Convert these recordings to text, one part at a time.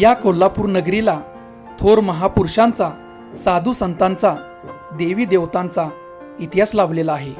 या कोल्हापूर नगरीला थोर महापुरुषांचा साधू संतांचा देवी देवतांचा इतिहास लाभलेला आहे.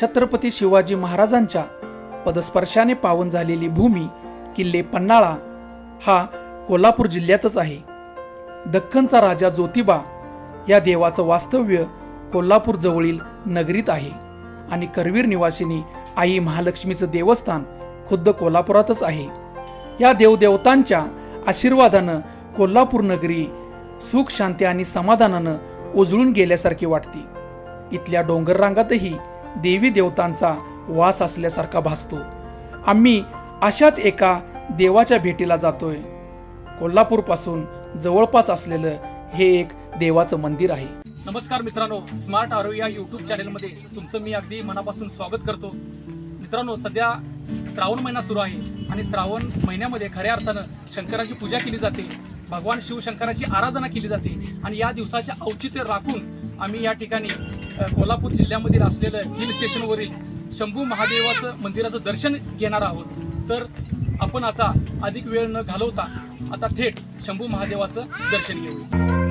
छत्रपती शिवाजी महाराजांच्या पदस्पर्शाने पावन झालेली भूमी किल्ले पन्हाळा हा कोल्हापूर जिल्ह्यातच आहे. दख्खनचा राजा ज्योतिबा या देवाचं वास्तव्य कोल्हापूर जवळील नगरीत आहे आणि करवीर निवासिनी आई महालक्ष्मीचं देवस्थान खुद्द कोल्हापुरातच आहे. या देवदेवतांच्या आशीर्वादानं कोल्हापूर नगरी सुख शांती आणि समाधानानं उजळून गेल्यासारखी वाटते. इथल्या डोंगर रांगातही देवी देवतांचा वास असल्यासारखा भासतो. आम्ही अशाच एका देवाच्या भेटीला जातोय. कोल्हापूरपासून जवळपास असलेलं हे एक देवाचं मंदिर आहे. नमस्कार मित्रांनो स्मार्ट आरो या युट्यूब चॅनलमध्ये तुमचं मी अगदी मनापासून स्वागत करतो. मित्रांनो सध्या श्रावण महिना सुरू आहे. आणि श्रावण महिन्यामध्ये खऱ्या अर्थानं शंकराची पूजा केली जाते. भगवान शिवशंकराची आराधना केली जाते. आणि या दिवसाचे औचित्य राखून आम्ही या ठिकाणी कोल्हापूर जिल्ह्यामधील असलेलं हिल स्टेशनवरील शंभू महादेवाचं मंदिराचं दर्शन घेणार आहोत. तर आपण आता अधिक वेळ न घालवता आता थेट शंभू महादेवाचं दर्शन घेऊया.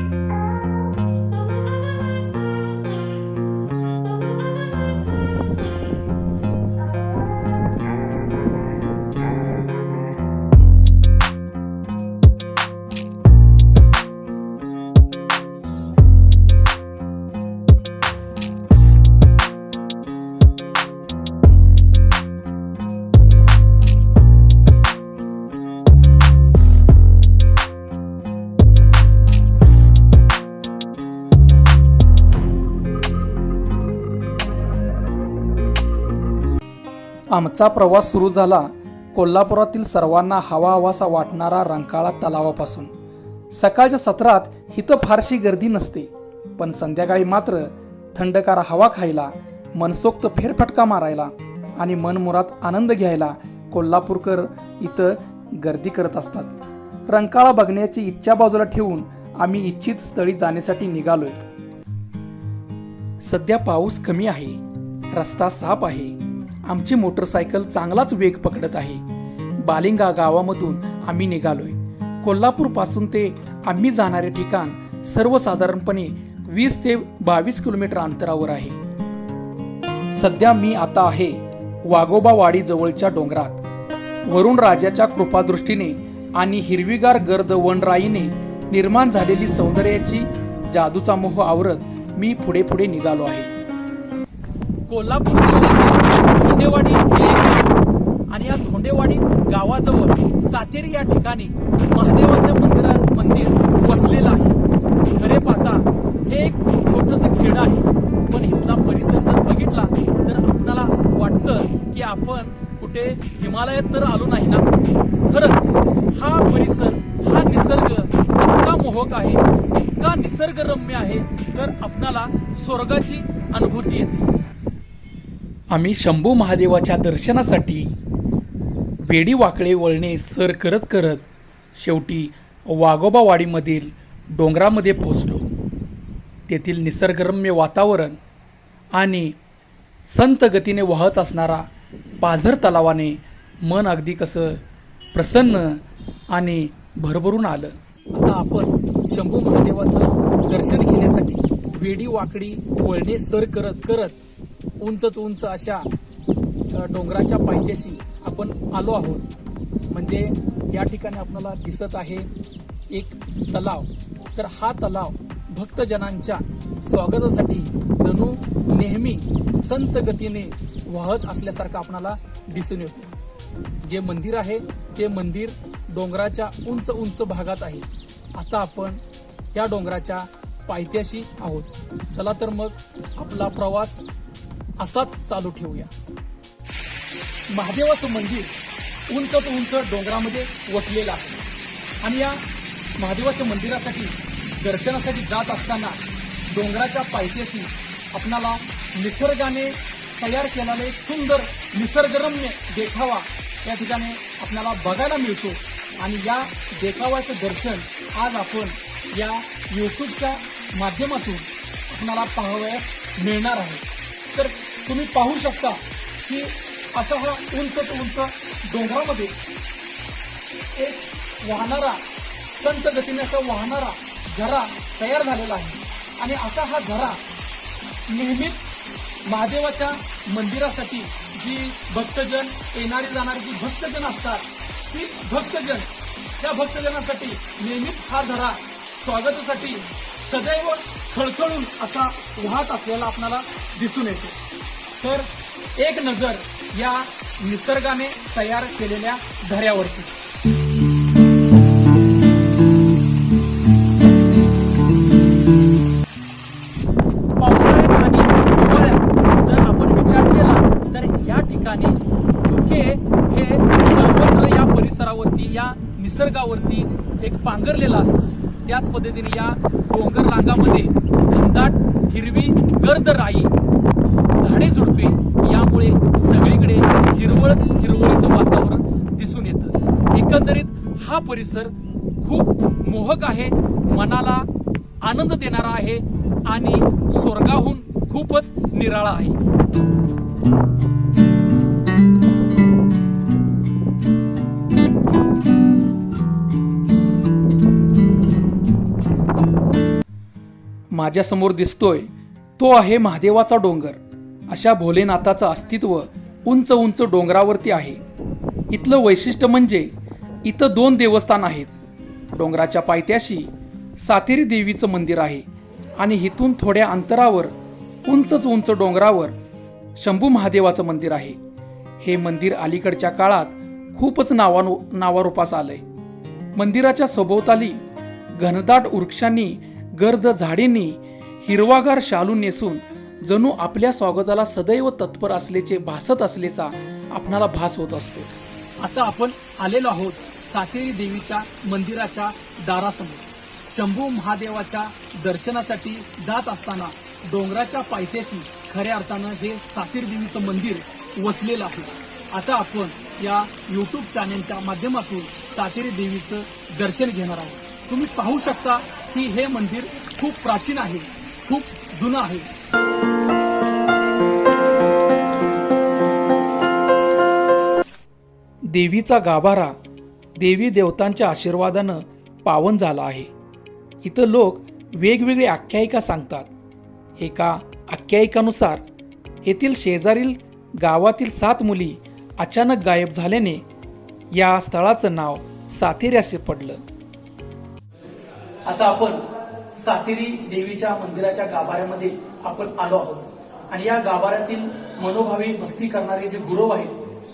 आमचा प्रवास सुरू झाला कोल्हापुरातील सर्वांना हवा हवासा वाटणारा रंकाळा तलावापासून. सकाळच्या सत्रात हिथं फारशी गर्दी नसते पण संध्याकाळी मात्र थंडकार हवा खायला मनसोक्त फेरफटका मारायला आणि मनमुरात आनंद घ्यायला कोल्हापूरकर इथं गर्दी करत असतात. रंकाळा बघण्याची इच्छा बाजूला ठेवून आम्ही इच्छित स्थळी जाण्यासाठी निघालोय. सध्या पाऊस कमी आहे रस्ता साफ आहे आमची मोटरसायकल चांगलाच वेग पकडत आहे. बालिंगा गावामधून आम्ही निघालोय. कोल्हापूरपासून ते आम्ही जाणारे ठिकाण सर्वसाधारणपणे वीस ते बावीस किलोमीटर अंतरावर आहे. सध्या मी आता आहे वाघोबावाडी जवळच्या डोंगरात. वरुण राजाच्या कृपादृष्टीने आणि हिरवीगार गर्द वनराईने निर्माण झालेली सौंदर्याची जादूचा मोह आवरत मी पुढे पुढे निघालो आहे. कोल्हापूर जिल्ह्यातील धोंडेवाडी हे एक गाव आणि या धोंडेवाडी गावाजवळ सातेरी या ठिकाणी महादेवाचं मंदिरा मंदिर वसलेलं आहे. खरे पाहता हे एक छोटस खेड आहे. पण इथला परिसर जर बघितला तर आपल्याला वाटतं की आपण कुठे हिमालयात तर आलो नाही ना? खरंच हा परिसर हा निसर्ग इतका मोहक आहे इतका निसर्गरम्य आहे तर आपणाला स्वर्गाची अनुभूती येते. आम्ही शंभू महादेवाच्या दर्शनासाठी वेडी वाकडे वळणे सर करत करत शेवटी वाघोबावाडीमधील डोंगरामध्ये पोहोचलो. तेथील निसर्गरम्य वातावरण आणि संत गतीने वाहत असणारा पाझर तलावाने मन अगदी कसं प्रसन्न आणि भरभरून आलं. आता आपण शंभू महादेवाचं दर्शन घेण्यासाठी वेडी वाकडी वळणे सर करत करत उंचच उंच अशा डोंगराच्या पायथ्याशी आपण आलो आहोत. म्हणजे या ठिकाणी आपल्याला दिसत आहे एक तलाव. तर हा तलाव भक्तजनांच्या स्वागतासाठी जणू नेहमी संत गतीने वाहत असल्यासारखं आपणाला दिसून येतो. जे मंदिर आहे ते मंदिर डोंगराच्या उंच उंच भागात आहे. आता आपण या डोंगराच्या पायथ्याशी आहोत. चला तर मग आपला प्रवास असाच चालू ठेवूया. महादेवाचं मंदिर उंच उंच डोंगरामध्ये वसलेलं आहे. आणि या महादेवाच्या मंदिरासाठी दर्शनासाठी जात असताना डोंगराच्या पायथ्याशी आपणाला निसर्गाने तयार केलेला एक सुंदर निसर्गरम्य देखावा या ठिकाणी आपल्याला बघायला मिळतो. आणि या देखावाचं दर्शन आज आपण या यूट्यूबच्या माध्यमातून आपल्याला पाहावयास मिळणार आहे. तर तुम्ही पाहू शकता की असा हा उंच उंच डोंगरामध्ये एक वाहणारा संत गतीने असा वाहणारा झरा तयार झालेला आहे. आणि असा हा झरा नेहमीच महादेवाच्या मंदिरासाठी जी भक्तजन येणारी जाणारी जी भक्तजन असतात ती भक्तजन त्या भक्तजनासाठी नेहमीच हा झरा स्वागतासाठी सदैव खळखळून असा वाहत असलेला आपल्याला दिसून येतो. तर एक नजर या निसर्गाने तयार केलेल्या धऱ्यावरती. पावसाळ्यात आणि हिवाळ्यात जर आपण विचार केला तर या ठिकाणी धुके हे सर्वत्र या परिसरावरती या निसर्गावरती एक पांघरलेलं असतं. त्याच पद्धतीने या डोंगर रांगामध्ये घनदाट हिरवी गर्द राई झाडे झुडपे यामुळे सगळीकडे हिरवळच हिरवळीचं वातावरण दिसून येतं. एकंदरीत हा परिसर खूप मोहक आहे मनाला आनंद देणारा आहे आणि स्वर्गाहून खूपच निराळा आहे. माझ्यासमोर दिसतोय तो आहे महादेवाचा डोंगर. अशा भोलेनाथाचं अस्तित्व उंच उंच डोंगरावरती आहे. इथलं वैशिष्ट्य म्हणजे इथं दोन देवस्थान आहेत. डोंगराच्या पायथ्याशी सातेरी देवीचं मंदिर आहे आणि इथून थोड्या अंतरावर उंचच उंच डोंगरावर शंभू महादेवाचं मंदिर आहे. हे मंदिर अलीकडच्या काळात खूपच नावानु नावारूपास आलंय. मंदिराच्या सभोवताली घनदाट वृक्षांनी गर्द झाडींनी हिरवागार शालू नेसून जणू आपल्या स्वागताला सदैव तत्पर असल्याचे भासत असल्याचा आपणाला भास होत असतो. आता आपण आलेलो आहोत सातेरी देवीच्या मंदिराच्या दारासमोर. शंभू महादेवाच्या दर्शनासाठी जात असताना डोंगराच्या पायथ्याशी खऱ्या अर्थानं हे सातेरी देवीचं मंदिर वसलेलं आहे. आता आपण या यूट्यूब चॅनेलच्या माध्यमातून सातेरी देवीचं दर्शन घेणार आहोत. तुम्ही पाहू शकता की हे मंदिर खूप प्राचीन आहे खूप जुनं आहे. देवीचा गाभारा देवी देवतांच्या आशीर्वादानं पावन झाला आहे. इथं लोक वेगवेगळी आख्यायिका सांगतात. एका आख्यायिकानुसार येथील शेजारील गावातील सात मुली अचानक गायब झाल्याने या स्थळाचं नाव सातेरी असे पडलं. आता आपण सातेरी देवीच्या मंदिराच्या गाभाऱ्यामध्ये आपण आलो आहोत. आणि या गाभाऱ्यातील मनोभावी भक्ती करणारे जे गुरव आहेत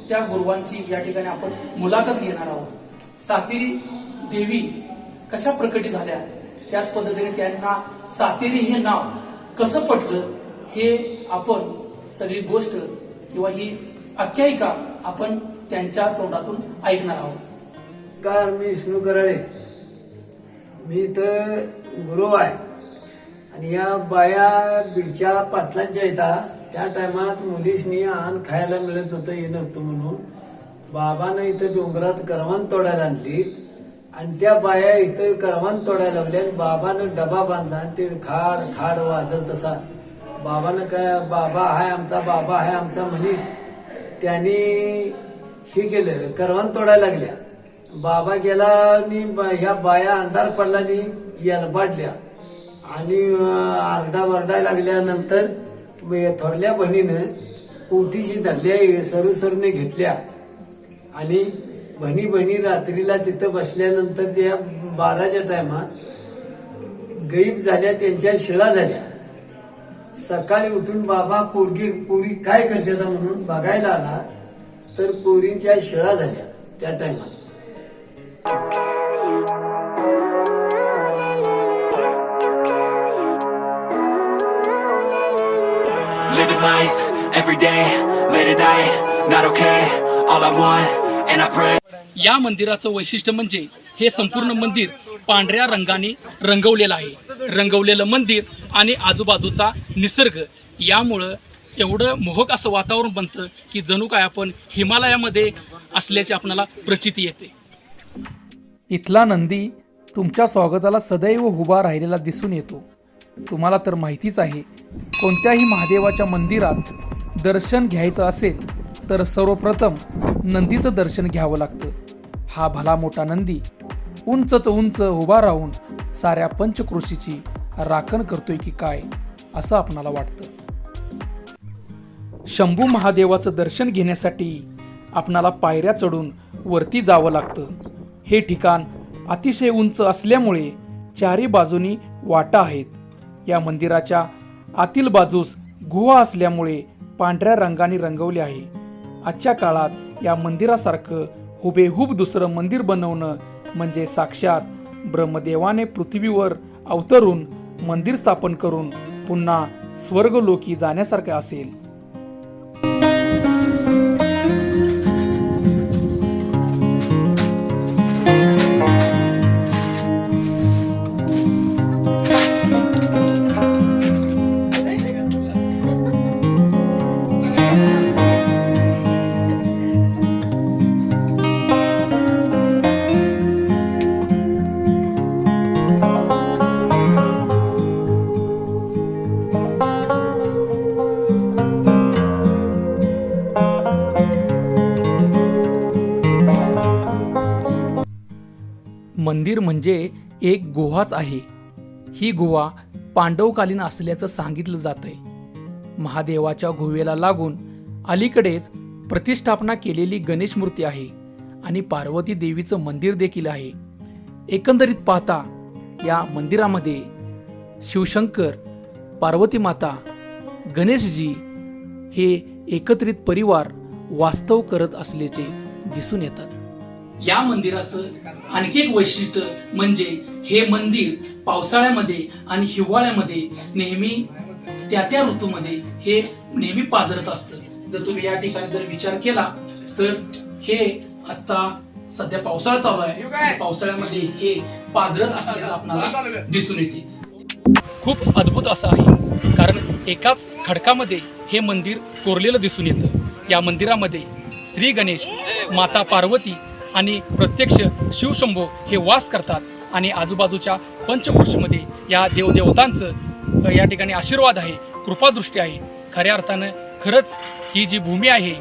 त्या गुरुवांची या ठिकाणी आपण मुलाखत घेणार आहोत. सातेरी देवी कशा प्रकटी झाल्या? त्याच पद्धतीने त्यांना सातेरी हे नाव कसं पटलं? हे आपण सगळी गोष्ट किंवा ही आख्यायिका आपण त्यांच्या तोंडातून ऐकणार आहोत. कार मी विष्णू कराळे मी इथं गुरु आहे. आणि या बाया बिडच्या पाटलांच्या येतात त्या टायमात मुलीसनी आण खायला मिळत नव्हतं हे नव्हतं म्हणून. बाबानं इथं डोंगरात करवान तोडायला आणली. आणि त्या बाया इथं करवान तोडायला लागल्या आणि बाबानं डबा बांधला आणि ते खाड खाड वाजल तसा. बाबानं काय बाबा हाय आमचा बाबा हाय आमचा म्हणीत त्यांनी हे केलं करवान तोडायला लागल्या. बाबा गेला आणि ह्या बाया अंधार पडला आणि यलबाडल्या आणि आरडा वरडायला लागल्यानंतर थोरल्या बहिणीनं उठीशी धरल्या सरूसरने घेतल्या. आणि बहिणी बहिणी रात्रीला तिथं बसल्यानंतर त्या बाराच्या टायमात गैब झाल्या त्यांच्या शिळा झाल्या. सकाळी उठून बाबा पोरगी पोरी काय करते म्हणून बघायला आला तर पोरींच्या शिळा झाल्या त्या टायमात. Living life every day, late at night, not okay. All I want, and I pray. या मंदिराचं वैशिष्ट्य म्हणजे हे संपूर्ण मंदिर पांढऱ्या रंगाने रंगवलेलं आहे रंगवलेलं मंदिर आणि आजूबाजूचा निसर्ग यामुळं एवढं मोहक असं वातावरण बनतं की जणू काय आपण हिमालयामध्ये असल्याची आपल्याला प्रचिती येते इथला नंदी तुमच्या स्वागताला सदैव उभा राहिलेला दिसून येतो. तुम्हाला तर माहितीच आहे कोणत्याही महादेवाच्या मंदिरात दर्शन घ्यायचं असेल तर सर्वप्रथम नंदीचं दर्शन घ्यावं लागतं. हा भला मोठा नंदी उंचच उंच उभा राहून साऱ्या पंचकृषीची राखण करतोय की काय असं आपणाला वाटतं. शंभू महादेवाचं दर्शन घेण्यासाठी आपणाला पायऱ्या चढून वरती जावं लागतं. हे ठिकाण अतिशय उंच असल्यामुळे चारी बाजूनी वाटा आहेत. या मंदिराच्या आतील बाजूस गुहा असल्यामुळे पांढऱ्या रंगाने रंगवले आहे. आजच्या काळात या मंदिरासारखं हुबेहूब दुसरं मंदिर बनवणं म्हणजे साक्षात ब्रह्मदेवाने पृथ्वीवर अवतरून मंदिर स्थापन करून पुन्हा स्वर्गलोकी जाण्यासारखं असेल. मंदिर म्हणजे एक गुहाच आहे. ही गुहा पांडवकालीन असल्याचं सांगितलं जातंय. महादेवाच्या गुहेला लागून अलीकडेच प्रतिष्ठापना केलेली गणेश मूर्ती आहे आणि पार्वती देवीचं मंदिर देखील आहे. एकंदरीत पाहता या मंदिरामध्ये शिवशंकर पार्वती माता गणेशजी हे एकत्रित परिवार वास्तव करत असल्याचे दिसून येतात. या मंदिराचं आणखी एक वैशिष्ट्य म्हणजे हे मंदिर पावसाळ्यामध्ये आणि हिवाळ्यामध्ये नेहमी त्या त्या ऋतूमध्ये हे नेहमी पाजरत असतं. जर तुम्ही या ठिकाणी जर विचार केला तर हे आता सध्या पावसाळा चालू आहे पावसाळ्यामध्ये हे पाजरत असल्याचं आपल्याला दिसून येते. खूप अद्भुत असं आहे कारण एकाच खडकामध्ये हे मंदिर कोरलेलं दिसून येतं. या मंदिरामध्ये श्री गणेश माता पार्वती आणि प्रत्यक्ष शिवशंभो हे वास करतात. आणि आजूबाजूच्या पंचकृषीमध्ये या देवदेवतांचं या ठिकाणी आशीर्वाद आहे कृपादृष्टी आहे. खऱ्या अर्थानं खरंच ही जी भूमी आहे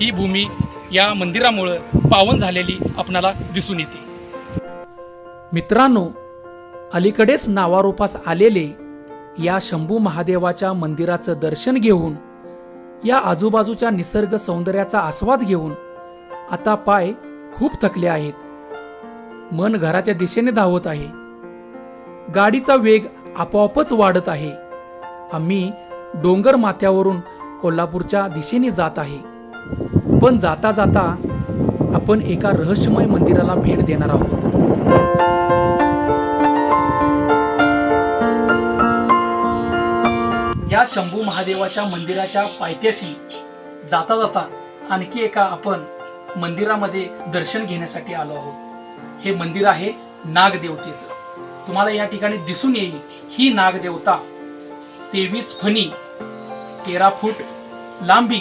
ही भूमी या मंदिरामुळं पावन झालेली आपणाला दिसून येते. मित्रांनो अलीकडेच नावारूपास आलेले या शंभू महादेवाच्या मंदिराचं दर्शन घेऊन या आजूबाजूच्या निसर्ग सौंदर्याचा आस्वाद घेऊन आता पाय खूप थकले आहेत. मन घराच्या दिशेने धावत आहे. गाडीचा वेग आपोआपच वाढत आहे. आम्ही डोंगर माथ्यावरून कोल्हापूरच्या दिशेने जात आहे. पण जाता जाता आपण एका रहस्यमय मंदिराला भेट देणार आहोत. या शंभू महादेवाच्या मंदिराच्या पायथ्याशी जाता जाता आणखी एका आपण मंदिरामध्ये दर्शन घेण्यासाठी आलो आहोत. हे मंदिर आहे नागदेवतेचं. तुम्हाला या ठिकाणी दिसून येईल ही नागदेवता. तेवीस फणी तेरा फूट लांबी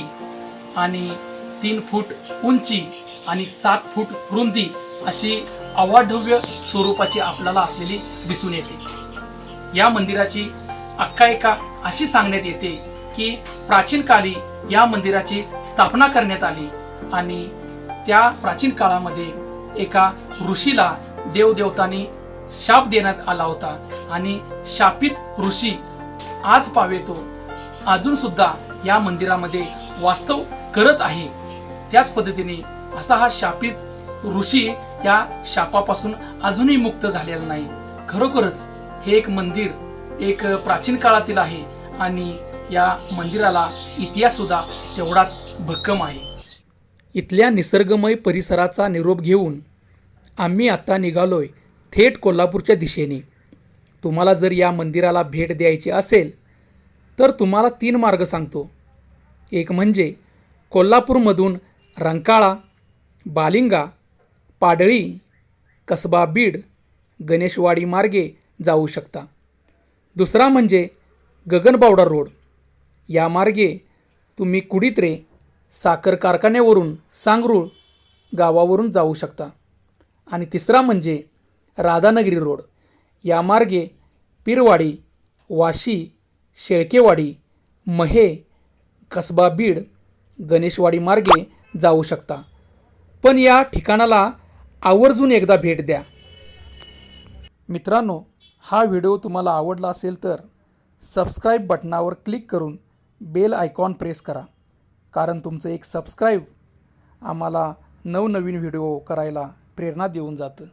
आणि तीन फूट उंची आणि सात फूट रुंदी अशी अवाढव्य स्वरूपाची आपल्याला असलेली दिसून येते. या मंदिराची आख्यायिका अशी सांगण्यात येते की प्राचीन काली या मंदिराची स्थापना करण्यात आली आणि त्या प्राचीन काळामध्ये एका ऋषीला देवदेवतांनी शाप देण्यात आला होता. आणि शापित ऋषी आज पावेतो. अजून सुद्धा या मंदिरामध्ये वास्तव करत आहे. त्याच पद्धतीने असा हा शापित ऋषी या शापापासून अजूनही मुक्त झालेला नाही. खरोखरच हे एक मंदिर एक प्राचीन काळातील आहे आणि या मंदिराला इतिहास सुद्धा तेवढाच भक्कम आहे. इथल्या निसर्गमय परिसराचा निरोप घेऊन आम्ही आता निघालोय थेट कोल्हापूरच्या दिशेने. तुम्हाला जर या मंदिराला भेट द्यायची असेल तर तुम्हाला तीन मार्ग सांगतो. एक म्हणजे कोल्हापूरमधून रंकाळा बालिंगा पाडळी कसबा बीड गणेशवाडी मार्गे जाऊ शकता. दुसरा म्हणजे गगनबावडा रोड. या मार्गे तुम्ही कुडित्रे साखर कारखान्यावरून सांगरूळ गावावरून जाऊ शकता. आणि तिसरा म्हणजे राधानगरी रोड. या मार्गे पिरवाडी वाशी शेळकेवाडी महे कसबा बीड गणेशवाडी मार्गे जाऊ शकता. पण या ठिकाणाला आवर्जून एकदा भेट द्या. मित्रांनो हा व्हिडिओ तुम्हाला आवडला असेल तर सबस्क्राईब बटनावर क्लिक करून बेल आयकॉन प्रेस करा. कारण तुमचं एक सबस्क्राईब आम्हाला नवनवीन व्हिडिओ करायला प्रेरणा देऊन जातं.